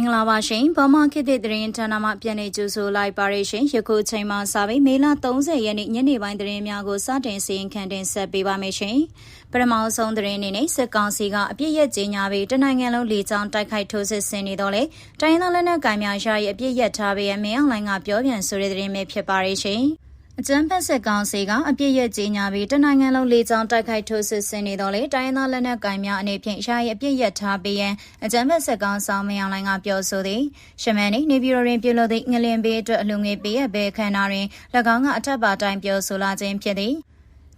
င်္ဂလာပါရှင်ဗမာခေတ်သစ်သတင်းဌာနမှပြန်လည်ကြိုဆိုလိုက်ပါရရှင်ယခုချိန်မှစပြီးမေလ30ရက်နေ့ညနေပိုင်းသတင်းများကိုစတင်စီရင်ခံတင်ဆက်ပေးပါမယ်ရှင်ပထမဆုံးသတင်းအနေနဲ့စစ်ကောင်စီကအပြစ်ရက်ကြီးညာပြီးတနိုင်ငံလုံးလေကြောင်းတိုက်ခိုက်ထိုးစစ်ဆင်နေတော့လေတိုင်းသားလက်နက်ကိုင်များရှာရဲ့အပြစ်ရက်ထားပြီးအမင်းအောင်လိုင်းကပြောပြန်ဆိုတဲ့သတင်းပဲဖြစ်ပါရရှင် အကြမ်းဖက်စစ်ကောင်စီကအပြစ်ရကြီးညာပြီးတနိုင်ငံလုံးလေကြောင်းတိုက်ခိုက်ထိုးစစ်ဆင်နေတော့လေတိုင်းသားလက်နက်ကင်များအနေဖြင့်ရှားရအပြစ်ရထားပြီးရန်အကြမ်းဖက်စစ်ကောင်ဆောင်မယောင်လိုင်းကပြောဆိုသည်ရှမန်နေနေပြည်တော်တွင်ပြုလုပ်သည့်ငလင်ပေးအတွက်အလူငွေပေးရဘဲခန္ဓာတွင်၎င်းကအထက်ပါတိုင်းပြောဆိုလာခြင်းဖြစ်သည်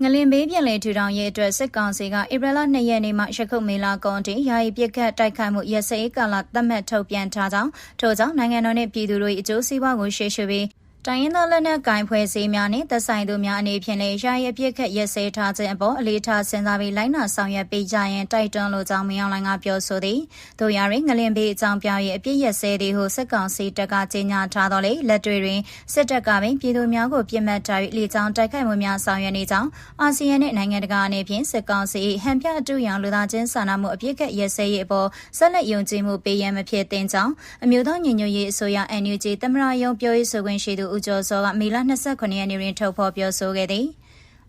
ငလင်ဘေးပြည်လေထူထောင်ရေးအတွက်စစ်ကောင်စီကဧပြီလ2ရက်နေ့မှရခုမေလာကွန်တီယာယီပြစ်ခတ်တိုက်ခိုက်မှုရစဲကာလသတ်မှတ်ထုတ်ပြန်ထားကြောင်းထို့ကြောင့်နိုင်ငံတော်နှင့်ပြည်သူတို့၏အကျိုးစီးပွားကိုရှေ့ရှုပြီး တိုင်းရင်းသားလက်နက်ကင်ဖွဲ့စည်းများနဲ့သက်ဆိုင်သူများအနေဖြင့်လည်းရာရပြစ်ခတ်ရက်စဲထားခြင်းအပေါ်အလေးထားစဉ်းစားပြီးလိုက်နာဆောင်ရွက်ပေးကြရန်တိုက်တွန်းလိုကြောင်းမင်းအောင်လိုင်းကပြောဆိုသည်တို့ရရင်ငလင်ဘေးအကြောင်းပြ၍အပြစ်ရက်စဲသည်ဟုစစ်ကောင်စီတပ်ကကြေညာထားတော်လေလက်တွေတွင်စစ်တပ်ကပင်ပြည်သူများကိုပြစ်မှတ်ထား၍လေကြောင်းတိုက်ခိုက်မှုများဆောင်ရွက်နေကြောင်းအာဆီယံနှင့်နိုင်ငံတကာအနေဖြင့်စစ်ကောင်စီဟန်ပြအတူရောင်လူသားချင်းစာနာမှုအပြစ်ခတ်ရက်စဲရေးအပေါ်ဆက်လက်ယုံကြည်မှုပေးရန်မဖြစ်သင့်ကြောင်းအမျိုးသားညီညွတ်ရေးအစိုးရ NUG သမရယုံပြောရေးဆိုခွင့်ရှိသူဦးကျော်စောကမေလ29ရက်နေ့တွင်ထုတ်ဖော်ပြောဆိုခဲ့သည်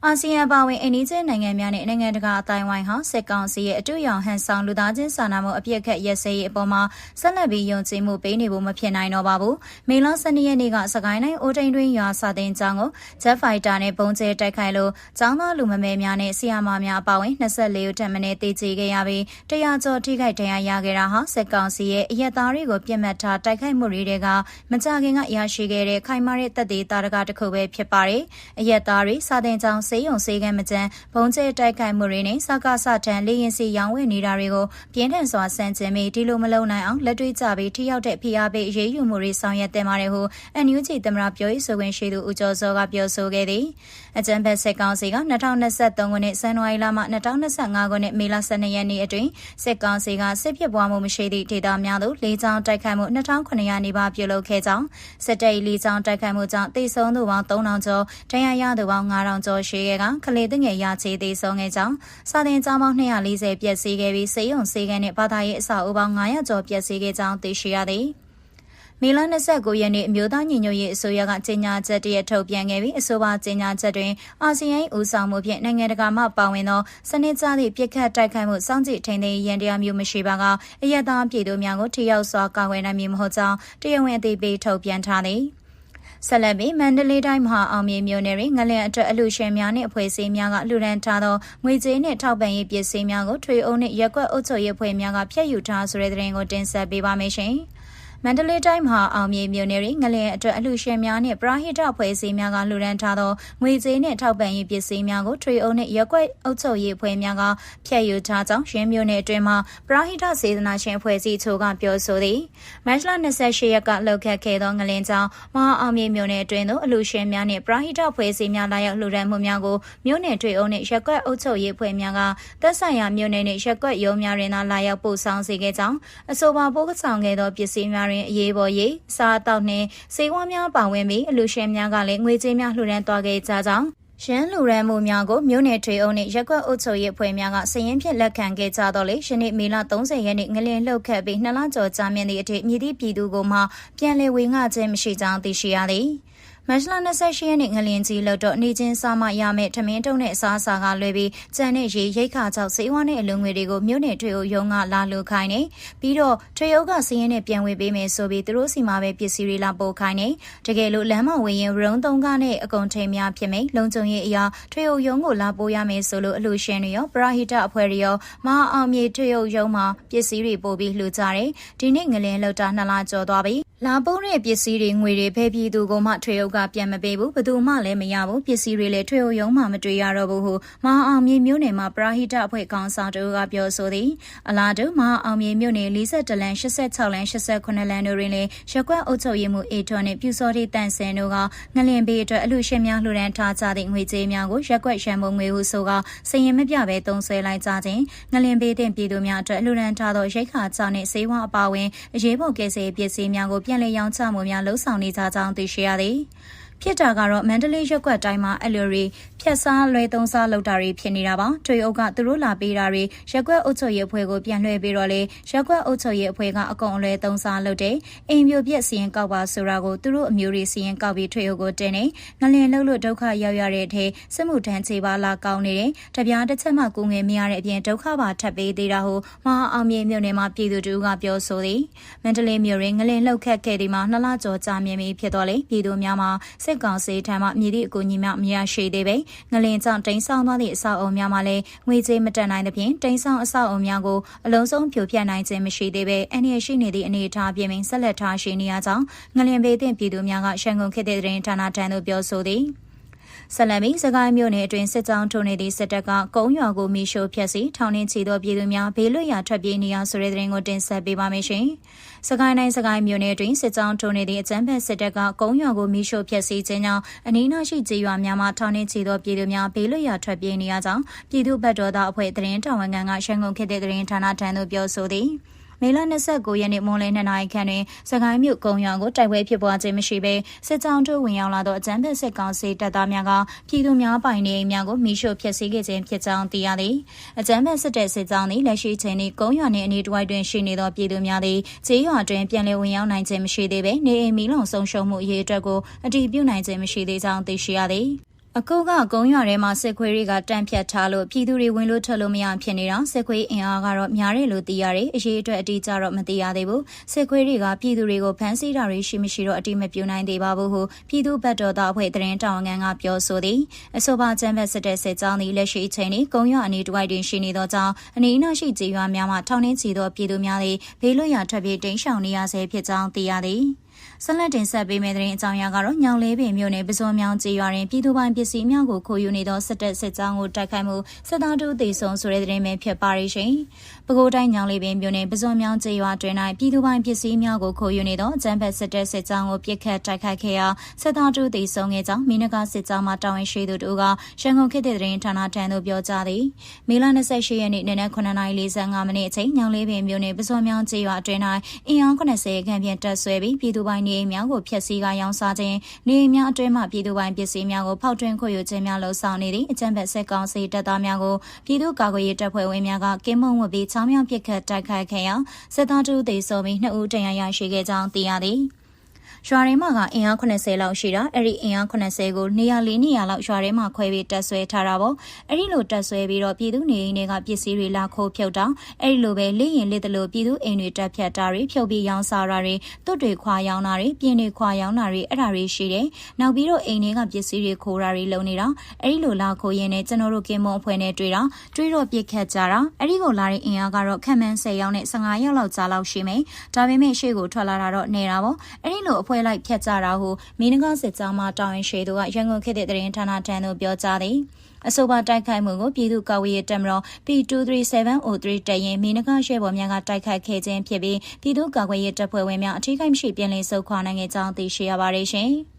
အာဆီယံပါဝင်အိန္ဒိယနိုင်ငံများနဲ့နိုင်ငံတကာအတိုင်းဝိုင်းဟာစစ်ကောင်စီရဲ့အတူရောင်ဟန်ဆောင်လူသားချင်းစာနာမှုအပြည့်အခက်ရက်စဲရေးအပေါ်မှာဆက်လက်ပြီးယုံကြည်မှုပေးနေဖို့မဖြစ်နိုင်တော့ပါဘူး။မေလ12ရက်နေ့ကစကိုင်းတိုင်းအိုတိန်တွင်ရွာစာတင်ကျောင်းကိုဂျက်ဖိုက်တာနဲ့ပုံကျဲတိုက်ခိုက်လို့ကျောင်းသားလူမမဲများနဲ့ဆီယာမာများအပါဝင်24ဦးထပ်မံတေးချေခဲ့ရပြီးတရားကျော်ထိခိုက်ဒဏ်ရာရခဲ့တာဟာစစ်ကောင်စီရဲ့အရက်သားတွေကိုပြစ်မှတ်ထားတိုက်ခိုက်မှုတွေကမကြခင်ကရရှိခဲ့တဲ့ခိုင်မာတဲ့တပ်သေးတာတကတစ်ခုပဲဖြစ်ပါတယ်။အရက်သားတွေစာတင်ကျောင်းစေးရုံစေကံမကြမ်းဘုံကျဲတိုက်ခိုက်မှုတွေနဲ့စကားဆထန်လေရင်စီရောင်းဝယ်နေတာတွေကိုပြင်းထန်စွာဆန့်ကျင်ပြီးဒီလိုမလုံနိုင်အောင်လက်တွေ့ကြပြီးထိရောက်တဲ့ဖိအားပေးအရေးယူမှုတွေဆောင်ရွက်တင်ပါတယ်ဟု NUG သမရပြောရေးဆိုခွင့်ရှိသူဦးကျော်စောကပြောဆိုခဲ့သည်အကြံဖက်စစ်ကောင်စီက2023ခုနှစ်ဇန်နဝါရီလမှ2025ခုနှစ်မေလ12ရက်နေ့အတွင်းစစ်ကောင်စီကစစ်ဖြစ်ပွားမှုမရှိသည့်ဒေသများသို့လေကြောင်းတိုက်ခိုက်မှု2900နီးပါးပြုလုပ်ခဲ့ကြောင်းစစ်တပ်လေကြောင်းတိုက်ခိုက်မှုကြောင့်တိတ်ဆုံးသူပေါင်း3000ကျော်ဒဏ်ရာရသူပေါင်း9000ကျော်ရှိခဲ့ကကလေးတငယ်ရချေသေးဆုံးခဲ့ကြောင်းစာတင်ကျောင်းပေါင်း240ပြည့်စည်ခဲ့ပြီးစေယုံစေကန်းနဲ့ဘာသာရေးအဆောက်အဦပေါင်း900ကျော်ပြည့်စည်ခဲ့ကြောင်းသိရှိရသည်မေလ29ရက်နေ့အမျိုးသားညီညွတ်ရေးအစိုးရကကြေညာချက်တရထုတ်ပြန်ခဲ့ပြီးအဆိုပါကြေညာချက်တွင်အာဆီယံဦးဆောင်မှုဖြင့်နိုင်ငံတကာမှပါဝင်သောစနစ်ကျသည့်ပြစ်ခတ်တိုက်ခိုက်မှုစောင့်ကြည့်ထိန်းသိမ်းရန်တရားမျိုးမရှိပါကအယက်သားပြည်သူများကိုထိရောက်စွာကာကွယ်နိုင်မည်မဟုတ်ကြောင်းတရားဝင်အသိပေးထုတ်ပြန်ထားသည်။ ဆက်လက်ပြီးမန္တလေးတိုင်းမဟာအောင်မြေမြို့နယ်တွင်ငလျင်အတွက်အလူရှင်များနှင့်အဖွဲ့အစည်းများကလူရန်ထားသောငွေကြေးနှင့်ထောက်ပံ့ရေးပစ္စည်းများကိုထွေအုပ်နှင့်ရက်ကွက်အုပ်ချုပ်ရေးအဖွဲ့များကဖျက်ယူထားဆိုတဲ့သတင်းကိုတင်ဆက်ပေးပါမယ်ရှင်။ မန္တလေးတိုင်းမှာအောင်မြေမြို့နယ်တွင်ငလျင်အတွက်အလှရှင်များနှင့်ပရာဟိတဖွဲ့စည်းများကလှူဒန်းထားသောငွေကြေးနှင့်ထောက်ပံ့ရေးပစ္စည်းများကိုထွေအုပ်နှင့်ရက်ွက်အုပ်ချုပ်ရေးဖွဲ့များကဖျက်ယူထားကြောင်းရင်းမြို့နယ်အတွင်းမှာပရာဟိတစေတနာရှင်ဖွဲ့စည်းချို့ကပြောဆိုသည်မတ်လ28ရက်ကလှုပ်ခတ်ခဲ့သောငလျင်ကြောင့်မဟာအောင်မြေမြို့နယ်အတွင်းသို့အလှရှင်များနှင့်ပရာဟိတဖွဲ့စည်းများလာရောက်လှူဒန်းမှုများကိုမြို့နယ်ထွေအုပ်နှင့်ရက်ွက်အုပ်ချုပ်ရေးဖွဲ့များကသက်ဆိုင်ရာမြို့နယ်နှင့်ရက်ွက်ရုံးများတွင်သာလာရောက်ပို့ဆောင်စေခဲ့ကြောင်းအဆိုပါပို့ဆောင်ခဲ့သောပစ္စည်းများတွင်အရေးပေါ်ရေးစားတောက်နှင့်စေဝါများပါဝင်ပြီးအလူရှင်များကလည်းငွေကြေးများလှူဒန်းသွားခဲ့ကြကြောင်းရန်လူရန်မှုများကိုမြို့နယ်ထွေအုပ်နှင့်ရက်ကွက်အုပ်ချုပ်ရေးအဖွဲ့များကစည်ရင်ဖြင့်လက်ခံခဲ့ကြတော့လေယနေ့မေလ30ရက်နေ့ငလင်လှုပ်ခတ်ပြီးနှစ်လကျော်ကြာမြင့်သည့်အထိမြည်သည့်ပြည်သူကိုမှပြန်လည်ဝေငှခြင်းမရှိကြောင်းသိရှိရသည်။ မတ်လ28ရက်နေ့ငလင်ကြီးလို့တော့နေချင်းစားမရမယ့်ထမင်းတုံးနဲ့အစားအစာကလွဲပြီးကြံတဲ့ရေရိတ်ခါကြောက်စေဝါနဲ့အလုံငွေတွေကိုမြို့နယ်ထွေအုပ်ရုံးကလာလို့ခိုင်းနေပြီးတော့ထွေအုပ်ကစီးရင်နဲ့ပြန်ဝေပေးမယ်ဆိုပြီးသူတို့စီမှာပဲပစ္စည်းတွေလာပို့ခိုင်းနေတကယ်လို့လမ်းမဝင်ရင်ရုံးသုံးကားနဲ့အကုန်ထိန်များဖြစ်မိလုံခြုံရေးအရာထွေအုပ်ရုံးကိုလာပို့ရမယ်ဆိုလို့အလူရှင်တွေရောပရာဟိတအဖွဲ့တွေရောမဟာအောင်မြေထွေအုပ်ရုံးမှာပစ္စည်းတွေပို့ပြီးလှူကြတယ်ဒီနေ့ငလင်လောက်တာနှစ်လကျော်သွားပြီ လာပို့တဲ့ပစ္စည်းတွေငွေတွေဖဲပြည်သူကမှထွေအုပ်ကပြန်မပေးဘူးဘသူမှလည်းမရဘူးပစ္စည်းတွေလည်းထွေအုပ်ရုံးမှမတွေ့ရတော့ဘူးဟုမဟာအောင်မြေမြို့နယ်မှာပရာဟိတအဖွဲ့ကောင်ဆောင်တို့ကပြောဆိုသည်အလားတူမဟာအောင်မြေမြို့နယ်42လမ်း86လမ်း89လမ်းတို့တွင်လည်းရက်ကွက်အုပ်ချုပ်ရေးမှုအေထွန်းနှင့်ပြူစောတိတန့်စင်တို့ကငလင်ပေးအတွက်အလူရှင်များလှူဒန်းထားကြသည့်ငွေကြေးများကိုရက်ကွက်ရန်ပုံငွေဟုဆိုကစရင်မပြဘဲသုံးဆွဲလိုက်ကြခြင်းငလင်ပေးတဲ့ပြည်သူများအတွက်လှူဒန်းထားသောရိတ်ခါကြောင့်နှင့်စေဝါအပါဝင်အရေးပေါ်ကယ်ဆယ်ပစ္စည်းများကိုပြန်လည်ရောင်းချမှုများလှုံ့ဆော်နေကြကြောင်းသိရှိရသည် ဖြစ်တာကတော့မန္တလေးရက်ကွက်တိုင်းမှာအလူရီဖြက်စားလွဲသုံးစားလောက်တာတွေဖြစ်နေတာပါထွေအုပ်ကသူတို့လာပေးတာတွေရက်ကွက်အုပ်ချုပ်ရေးအဖွဲ့ကိုပြန်လွှဲပြီးတော့လေရက်ကွက်အုပ်ချုပ်ရေးအဖွဲ့ကအကုန်အလွဲသုံးစားလုပ်တယ်အိမ်မျိုးပြက်စီရင်ကောက်ပါဆိုတာကိုသူတို့အမျိုးတွေစီရင်ကောက်ပြီးထွေအုပ်ကိုတင်နေငလင်လှုပ်လို့ဒုက္ခရောက်ရတဲ့အထဲစစ်မှုထမ်းချေပါလာကောင်းနေတယ်တပြားတစ်ချက်မှကိုငယ်မရတဲ့အပြင်ဒုက္ခပါထပ်ပေးသေးတာဟုမဟာအောင်မြေမြို့နယ်မှာပြည်သူတူကပြောဆိုသည်မန္တလေးမြို့ရင်းငလင်လှုပ်ခတ်ခဲ့ဒီမှာနှစ်လကျော်ကြာမြင့်ပြီဖြစ်တော်လေပြည်သူများမှာစစ်ကောင်စီထံမှမြည်သည့်အကူအညီများမရရှိသေးပေငလင်ကြောင့်တိမ်းဆောင်သွားသည့်အဆောက်အုံများမှာလည်းငွေကြေးမတက်နိုင်သဖြင့်တိမ်းဆောင်အဆောက်အုံများကိုအလုံးစုံဖြိုဖျက်နိုင်ခြင်းမရှိသေးပေအနည်းရှိနေသည့်အနေအထားပြင်ပင်ဆက်လက်ထားရှိနေရကြောင်းငလင်ပေသည့်ပြည်သူများကရှန်ကုန်ခေတ်တဲ့တွင်ဌာနထံသို့ပြောဆိုသည် ဆက်လက်ပြီးစကိုင်းမြို့နယ်အတွင်းစစ်ကြောင်းထိုးနေသည့်စစ်တပ်ကကုန်းရွာကိုမီရှိုဖျက်ဆီးထောင်နှင်းချီသောပြည်သူများဘေးလွတ်ရာထွက်ပြေးနေရဆိုတဲ့သတင်းကိုတင်ဆက်ပေးပါမယ်ရှင်။စကိုင်းတိုင်းစကိုင်းမြို့နယ်အတွင်းစစ်ကြောင်းထိုးနေသည့်အကြမ်းဖက်စစ်တပ်ကကုန်းရွာကိုမီရှိုဖျက်ဆီးခြင်းကြောင့်အနီးနားရှိကြေးရွာများမှာထောင်နှင်းချီသောပြည်သူများဘေးလွတ်ရာထွက်ပြေးနေရကြောင်းပြည်သူ့ဘက်တော်သားအဖွဲ့သတင်းတာဝန်ခံကရှန်ကုန်ခေတ်တဲ့သတင်းဌာနထံသို့ပြောဆိုသည်။ မေလ29ရက်နေ့မွန်လယ်2နာရီခန့်တွင်စကိုင်းမြို့ကုန်းရွာကိုတိုက်ပွဲဖြစ်ပွားခြင်းမရှိဘဲစစ်ကြောင်းထိုးဝင်ရောက်လာသောအကြမ်းဖက်စစ်ကောင်စီတပ်သားများကပြည်သူများပိုင်နေအိမ်များကိုမိရှို့ဖျက်ဆီးခဲ့ခြင်းဖြစ်ကြောင်းသိရသည်အကြမ်းဖက်စစ်တပ်စစ်ကြောင်းသည်လက်ရှိချိန်၌ကုန်းရွာနှင့်အနီးတစ်ဝိုက်တွင်ရှိနေသောပြည်သူများသည်ခြေရွာတွင်ပြန်လည်ဝင်ရောက်နိုင်ခြင်းမရှိသေးဘဲနေအိမ်မီလုံဆုံးရှုံးမှုအရေးအတွက်ကိုအတည်ပြုနိုင်ခြင်းမရှိသေးကြောင်းသိရှိရသည် အခုကကုန်းရွာထဲမှာစစ်ခွေးတွေကတန့်ဖြတ်ထားလို့ပြည်သူတွေဝင်လို့ထွက်လို့မရဖြစ်နေတာစစ်ခွေးအင်အားကတော့များတယ်လို့သိရတယ်အရေးအတွက်အတိအကျတော့မသိရသေးဘူးစစ်ခွေးတွေကပြည်သူတွေကိုဖမ်းဆီးတာတွေရှိမရှိတော့အတိမပြုနိုင်သေးပါဘူးဟုပြည်သူ့ဘက်တော်သားအဖွဲ့သတင်းတောင်ငန်းကပြောဆိုသည်အဆိုပါချမ်းဘက်စစ်တဲ့စစ်ကြောင်းသည်လက်ရှိအချိန်นี้ကုန်းရွာအနီးတစ်ဝိုက်တွင်ရှိနေသောကြောင့်အနီးအနားရှိကြေးရွာများမှထောင်နှင်းချီသောပြည်သူများသည်ဘေးလွတ်ရာထွက်ပြေးတိမ်းရှောင်နေရဆဲဖြစ်ကြောင်းသိရသည် ဆက်လက်တင်ဆက်ပေးမယ့်သတင်းအကြောင်းအရာကတော့ညောင်လေးပင်မြို့နယ်ပစုံမြောင်ကျေးရွာတွင်ပြည်သူပိုင်ပစ္စည်းများကိုခိုးယူနေသောစစ်တပ်စစ်ကြောင်းကိုတိုက်ခိုက်မှုစစ်သားတို့သေဆုံးဆိုတဲ့သတင်းပဲဖြစ်ပါရရှင်။ပဲခူးတိုင်းညောင်လေးပင်မြို့နယ်ပစုံမြောင်ကျေးရွာတွင်၌ပြည်သူပိုင်ပစ္စည်းများကိုခိုးယူနေသောအကြမ်းဖက်စစ်တပ်စစ်ကြောင်းကိုပစ်ခတ်တိုက်ခိုက်ခဲ့ရာစစ်သားတို့သေဆုံးခဲ့ကြောင်းမိနကစစ်ကြောင်းမှတာဝန်ရှိသူတို့ကရန်ကုန်ခေတ်တဲ့သတင်းဌာနထံသို့ပြောကြားသည်။မေလ28ရက်နေ့နနက်9:45မိနစ်အချိန်ညောင်လေးပင်မြို့နယ်ပစုံမြောင်ကျေးရွာအတွင်း၌အင်အား80ခန့်ဖြင့်တပ်ဆွဲပြီးပြည်သူပိုင်နေအိမ်များကိုဖျက်ဆီးကရောင်းစားခြင်းနေအိမ်များအတွင်းမှပြည်သူပိုင်ပစ္စည်းများကိုဖောက်ထွင်းခွင့်ယူခြင်းများလှုံ့ဆော်နေသည့်အကြမ်းဖက်စစ်ကောင်စီတပ်သားများကိုပြည်သူ့ကာကွယ်ရေးတပ်ဖွဲ့ဝင်များကကင်းမုံဝတ်ပြီးချောင်းမြောင်ပစ်ခတ်တိုက်ခိုက်ခဲ့ရာစစ်သားတို့သေဆုံးပြီးနှစ်ဦးဒဏ်ရာရရှိခဲ့ကြောင်းသိရသည်။ ရွာထဲမှာကအင်အား80လောက်ရှိတာအဲ့ဒီအင်အား80ကိုနေရာလေးနေရာလောက်ရွာထဲမှာခွဲပြီးတက်ဆွဲထားတာပေါ့အဲ့ဒီလိုတက်ဆွဲပြီးတော့ပြည်သူနေအိမ်တွေကပစ္စည်းတွေလာခိုးဖြုတ်တာအဲ့ဒီလိုပဲလေရင်လေးတလို့ပြည်သူအိမ်တွေတက်ဖြတ်တာတွေဖြုတ်ပြီးရောင်းစားတာတွေတွတ်တွေခွာရောင်းတာတွေပြင်းတွေခွာရောင်းတာတွေအဲ့ဒါတွေရှိတယ်နောက်ပြီးတော့အိမ်တွေကပစ္စည်းတွေခိုးတာတွေလုပ်နေတာအဲ့ဒီလိုလာခိုးရင်းနဲ့ကျွန်တော်တို့ကင်းမုံအဖွဲ့နဲ့တွေ့တာတွေ့တော့ပြစ်ခတ်ကြတာအဲ့ဒီကိုလာတဲ့အင်အားကတော့ခက်မှန်း10ရောက်နဲ့15ရောက်လောက်ကြာလောက်ရှိမယ်ဒါပေမဲ့ရှေ့ကိုထွက်လာတာတော့နေတာပေါ့အဲ့ဒီလိုအဖွဲလိုက်ဖြတ်ကြတာဟုမင်းနဂစစ်ကြောင်းမှတာဝန်ရှိသူကရန်ကုန်ခေတ်တဲ့သတင်းဌာနထံသို့ပြောကြားသည်အဆိုပါတိုက်ခိုက်မှုကိုပြည်သူ့ကာကွယ်ရေးတပ်မတော် P23703 တရင်မင်းနဂရဲဘော်များကတိုက်ခိုက်ခဲ့ခြင်းဖြစ်ပြီးပြည်သူ့ကာကွယ်ရေးတပ်ဖွဲ့ဝင်များအထူးကိမရှိပြည်လည်ဆုတ်ခွာနိုင်ခဲ့ကြောင်းသိရှိရပါတယ်ရှင်။